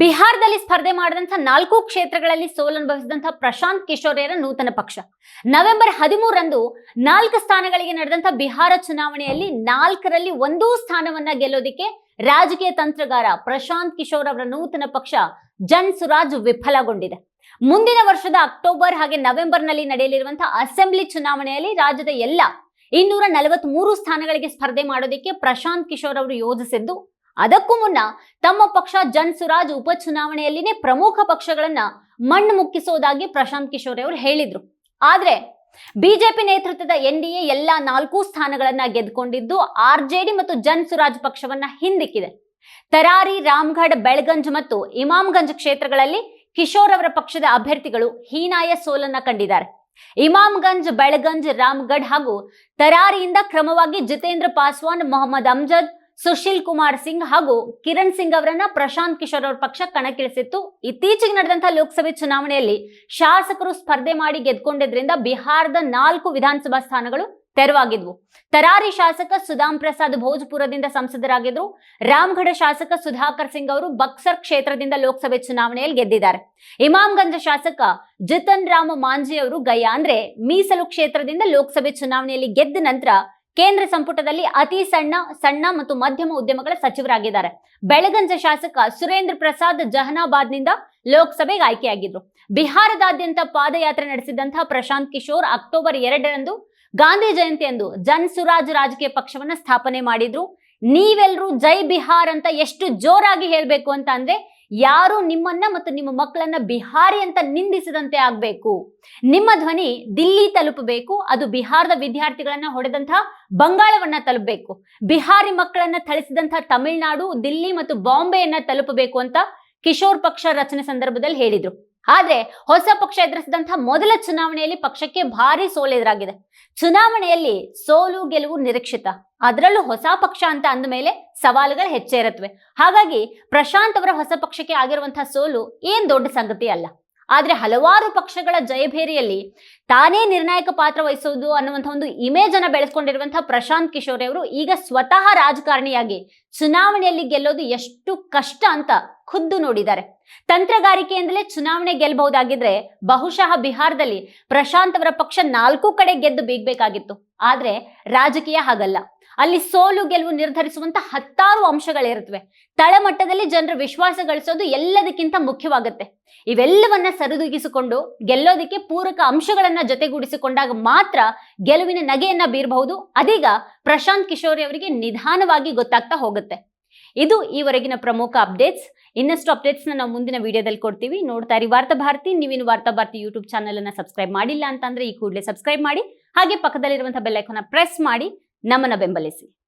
ಬಿಹಾರದಲ್ಲಿ ಸ್ಪರ್ಧೆ ಮಾಡಿದಂಥ ನಾಲ್ಕು ಕ್ಷೇತ್ರಗಳಲ್ಲಿ ಸೋಲನುಭವಿಸಿದಂಥ ಪ್ರಶಾಂತ್ ಕಿಶೋರ್ಯರ ನೂತನ ಪಕ್ಷ. ನವೆಂಬರ್ ಹದಿಮೂರರಂದು ನಾಲ್ಕು ಸ್ಥಾನಗಳಿಗೆ ನಡೆದಂಥ ಬಿಹಾರ ಚುನಾವಣೆಯಲ್ಲಿ ನಾಲ್ಕರಲ್ಲಿ ಒಂದೂ ಸ್ಥಾನವನ್ನ ಗೆಲ್ಲೋದಿಕ್ಕೆ ರಾಜಕೀಯ ತಂತ್ರಗಾರ ಪ್ರಶಾಂತ್ ಕಿಶೋರ್ ಅವರ ನೂತನ ಪಕ್ಷ ಜನ್ ಸುರಾಜ್ ವಿಫಲಗೊಂಡಿದೆ. ಮುಂದಿನ ವರ್ಷದ ಅಕ್ಟೋಬರ್ ಹಾಗೆ ನವೆಂಬರ್ನಲ್ಲಿ ನಡೆಯಲಿರುವಂತಹ ಅಸೆಂಬ್ಲಿ ಚುನಾವಣೆಯಲ್ಲಿ ರಾಜ್ಯದ ಎಲ್ಲ ಇನ್ನೂರ ನಲವತ್ಮೂರು ಸ್ಥಾನಗಳಿಗೆ ಸ್ಪರ್ಧೆ ಮಾಡೋದಕ್ಕೆ ಪ್ರಶಾಂತ್ ಕಿಶೋರ್ ಅವರು ಯೋಜಿಸಿದ್ದು ಅದಕ್ಕೂ ಮುನ್ನ ತಮ್ಮ ಪಕ್ಷ ಜನ್ ಸುರಾಜ್ ಉಪಚುನಾವಣೆಯಲ್ಲಿನೇ ಪ್ರಮುಖ ಪಕ್ಷಗಳನ್ನ ಮಣ್ಣು ಮುಕ್ಕಿಸೋದಾಗಿ ಪ್ರಶಾಂತ್ ಕಿಶೋರ್ ಅವರು ಹೇಳಿದ್ರು. ಆದ್ರೆ ಬಿಜೆಪಿ ನೇತೃತ್ವದ ಎನ್ ಡಿ ಎ ಎಲ್ಲ ನಾಲ್ಕು ಸ್ಥಾನಗಳನ್ನ ಗೆದ್ದುಕೊಂಡಿದ್ದು ಆರ್ ಜೆ ಡಿ ಮತ್ತು ಜನ್ ಸುರಾಜ್ ಪಕ್ಷವನ್ನ ಹಿಂದಿಕ್ಕಿದೆ. ತರಾರಿ ರಾಮ್ಗಢ್ ಬೆಳಗಂಜ್ ಮತ್ತು ಇಮಾಮ್ಗಂಜ್ ಕ್ಷೇತ್ರಗಳಲ್ಲಿ ಕಿಶೋರ್ ಅವರ ಪಕ್ಷದ ಅಭ್ಯರ್ಥಿಗಳು ಹೀನಾಯ ಸೋಲನ್ನ ಕಂಡಿದ್ದಾರೆ. ಇಮಾಮ್ಗಂಜ್, ಬೆಳಗಂಜ್ ರಾಮ್ಗಢ್ ಹಾಗೂ ತರಾರಿಯಿಂದ ಕ್ರಮವಾಗಿ ಜಿತೇಂದ್ರ ಪಾಸ್ವಾನ್, ಮೊಹಮ್ಮದ್ ಅಮ್ಜದ್ ಸುಶೀಲ್ ಕುಮಾರ್ ಸಿಂಗ್ ಹಾಗೂ ಕಿರಣ್ ಸಿಂಗ್ ಅವರನ್ನ ಪ್ರಶಾಂತ್ ಕಿಶೋರ್ ಅವರ ಪಕ್ಷ ಕಣಕ್ಕಿಳಿಸಿತ್ತು. ಇತ್ತೀಚೆಗೆ ನಡೆದಂತಹ ಲೋಕಸಭೆ ಚುನಾವಣೆಯಲ್ಲಿ ಶಾಸಕರು ಸ್ಪರ್ಧೆ ಮಾಡಿ ಗೆದ್ಕೊಂಡಿದ್ರಿಂದ ಬಿಹಾರದ ನಾಲ್ಕು ವಿಧಾನಸಭಾ ಸ್ಥಾನಗಳು ತೆರವಾಗಿದ್ವು. ತರಾರಿ ಶಾಸಕ ಸುಧಾಮ್ ಪ್ರಸಾದ್ ಭೋಜ್ಪುರದಿಂದ ಸಂಸದರಾಗಿದ್ರು. ರಾಮ್ಗಢ ಶಾಸಕ ಸುಧಾಕರ್ ಸಿಂಗ್ ಅವರು ಬಕ್ಸರ್ ಕ್ಷೇತ್ರದಿಂದ ಲೋಕಸಭೆ ಚುನಾವಣೆಯಲ್ಲಿ ಗೆದ್ದಿದ್ದಾರೆ. ಇಮಾಮ್ಗಂಜ್ ಶಾಸಕ ಜಿತನ್ ರಾಮ್ ಮಾಂಜಿ ಅವರು ಗಯಾ ಅಂದ್ರೆ ಮೀಸಲು ಕ್ಷೇತ್ರದಿಂದ ಲೋಕಸಭೆ ಚುನಾವಣೆಯಲ್ಲಿ ಗೆದ್ದ ನಂತರ ಕೇಂದ್ರ ಸಂಪುಟದಲ್ಲಿ ಅತಿ ಸಣ್ಣ ಸಣ್ಣ ಮತ್ತು ಮಧ್ಯಮ ಉದ್ಯಮಗಳ ಸಚಿವರಾಗಿದ್ದಾರೆ. ಬೆಳಗಂಜ ಶಾಸಕ ಸುರೇಂದ್ರ ಪ್ರಸಾದ್ ಜಹನಾಬಾದ್ನಿಂದ ಲೋಕಸಭೆಗೆ ಆಯ್ಕೆಯಾಗಿದ್ರು. ಬಿಹಾರದಾದ್ಯಂತ ಪಾದಯಾತ್ರೆ ನಡೆಸಿದಂತಹ ಪ್ರಶಾಂತ್ ಕಿಶೋರ್ ಅಕ್ಟೋಬರ್ ಎರಡರಂದು ಗಾಂಧಿ ಜಯಂತಿಯಂದು ಜನ್ ಸುರಾಜ್ ರಾಜಕೀಯ ಪಕ್ಷವನ್ನ ಸ್ಥಾಪನೆ ಮಾಡಿದ್ರು. ನೀವೆಲ್ಲರೂ ಜೈ ಬಿಹಾರ್ ಅಂತ ಎಷ್ಟು ಜೋರಾಗಿ ಹೇಳ್ಬೇಕು ಅಂತ ಅಂದ್ರೆ ಯಾರು ನಿಮ್ಮನ್ನ ಮತ್ತು ನಿಮ್ಮ ಮಕ್ಕಳನ್ನ ಬಿಹಾರಿ ಅಂತ ನಿಂದಿಸದಂತೆ ಆಗ್ಬೇಕು. ನಿಮ್ಮ ಧ್ವನಿ ದಿಲ್ಲಿ ತಲುಪಬೇಕು. ಅದು ಬಿಹಾರದ ವಿದ್ಯಾರ್ಥಿಗಳನ್ನ ಹೊಡೆದಂತಹ ಬಂಗಾಳವನ್ನ ತಲುಪಬೇಕು. ಬಿಹಾರಿ ಮಕ್ಕಳನ್ನ ಥಳಿಸಿದಂತಹ ತಮಿಳುನಾಡು, ದಿಲ್ಲಿ ಮತ್ತು ಬಾಂಬೆಯನ್ನ ತಲುಪಬೇಕು ಅಂತ ಕಿಶೋರ್ ಪಕ್ಷ ರಚನೆ ಸಂದರ್ಭದಲ್ಲಿ ಹೇಳಿದ್ರು. ಆದ್ರೆ ಹೊಸ ಪಕ್ಷ ಎದುರಿಸಿದಂತಹ ಮೊದಲ ಚುನಾವಣೆಯಲ್ಲಿ ಪಕ್ಷಕ್ಕೆ ಭಾರಿ ಸೋಲೆದುರಾಗಿದೆ ಚುನಾವಣೆಯಲ್ಲಿ ಸೋಲು ಗೆಲುವು ನಿರೀಕ್ಷಿತ. ಅದರಲ್ಲೂ ಹೊಸ ಪಕ್ಷ ಅಂತ ಅಂದ ಮೇಲೆ ಸವಾಲುಗಳು ಹೆಚ್ಚೇ ಇರುತ್ತವೆ ಹಾಗಾಗಿ ಪ್ರಶಾಂತ್ ಅವರ ಹೊಸ ಪಕ್ಷಕ್ಕೆ ಆಗಿರುವಂತಹ ಸೋಲು ಏನ್ ದೊಡ್ಡ ಸಂಗತಿ ಅಲ್ಲ. ಆದ್ರೆ ಹಲವಾರು ಪಕ್ಷಗಳ ಜಯಭೇರಿಯಲ್ಲಿ ತಾನೇ ನಿರ್ಣಾಯಕ ಪಾತ್ರ ವಹಿಸೋದು ಅನ್ನುವಂಥ ಒಂದು ಇಮೇಜ್ ಅನ್ನ ಪ್ರಶಾಂತ್ ಕಿಶೋರ್ ಅವರು ಈಗ ಸ್ವತಃ ರಾಜಕಾರಣಿಯಾಗಿ ಚುನಾವಣೆಯಲ್ಲಿ ಗೆಲ್ಲೋದು ಎಷ್ಟು ಕಷ್ಟ ಅಂತ ಖುದ್ದು ನೋಡಿದ್ದಾರೆ. ತಂತ್ರಗಾರಿಕೆಯಿಂದಲೇ ಚುನಾವಣೆ ಗೆಲ್ಲಬಹುದಾಗಿದ್ರೆ ಬಹುಶಃ ಬಿಹಾರದಲ್ಲಿ ಪ್ರಶಾಂತ್ ಅವರ ಪಕ್ಷ ನಾಲ್ಕು ಕಡೆ ಗೆದ್ದು ಬೀಗ್ಬೇಕಾಗಿತ್ತು. ಆದ್ರೆ ರಾಜಕೀಯ ಹಾಗಲ್ಲ. ಅಲ್ಲಿ ಸೋಲು ಗೆಲುವು ನಿರ್ಧರಿಸುವಂತ ಹತ್ತಾರು ಅಂಶಗಳಿರುತ್ತವೆ. ತಳಮಟ್ಟದಲ್ಲಿ ಜನರ ವಿಶ್ವಾಸ ಗಳಿಸೋದು ಎಲ್ಲದಕ್ಕಿಂತ ಮುಖ್ಯವಾಗುತ್ತೆ. ಇವೆಲ್ಲವನ್ನ ಸರಿದೂಗಿಸಿಕೊಂಡು ಗೆಲ್ಲೋದಕ್ಕೆ ಪೂರಕ ಅಂಶಗಳನ್ನ ಜೊತೆಗೂಡಿಸಿಕೊಂಡಾಗ ಮಾತ್ರ ಗೆಲುವಿನ ನಗೆಯನ್ನ ಬೀರಬಹುದು. ಅದೀಗ ಪ್ರಶಾಂತ್ ಕಿಶೋರಿ ಅವರಿಗೆ ನಿಧಾನವಾಗಿ ಗೊತ್ತಾಗ್ತಾ ಹೋಗುತ್ತೆ. ಇದು ಈವರೆಗಿನ ಪ್ರಮುಖ ಅಪ್ಡೇಟ್ಸ್. ಇನ್ನಷ್ಟು ಅಪ್ಡೇಟ್ಸ್ನ ನಾವು ಮುಂದಿನ ವಿಡಿಯೋದಲ್ಲಿ ಕೊಡ್ತೀವಿ. ನೋಡ್ತಾ ಇರಿ ವಾರ್ತಾ ಭಾರತಿ. ನೀವಿನ ವಾರ್ತಾ ಭಾರತಿ ಯೂಟ್ಯೂಬ್ ಚಾನಲ್ ಅನ್ನ ಸಬ್ಸ್ಕ್ರೈಬ್ ಮಾಡಿಲ್ಲ ಅಂತಂದ್ರೆ ಈ ಕೂಡಲೇ ಸಬ್ಸ್ಕ್ರೈಬ್ ಮಾಡಿ. ಹಾಗೆ ಪಕ್ಕದಲ್ಲಿರುವಂತಹ ಬೆಲ್ ಐಕಾನ್ ಪ್ರೆಸ್ ಮಾಡಿ. ನಮ್ಮನ್ನ ಬೆಂಬಲಿಸಿ.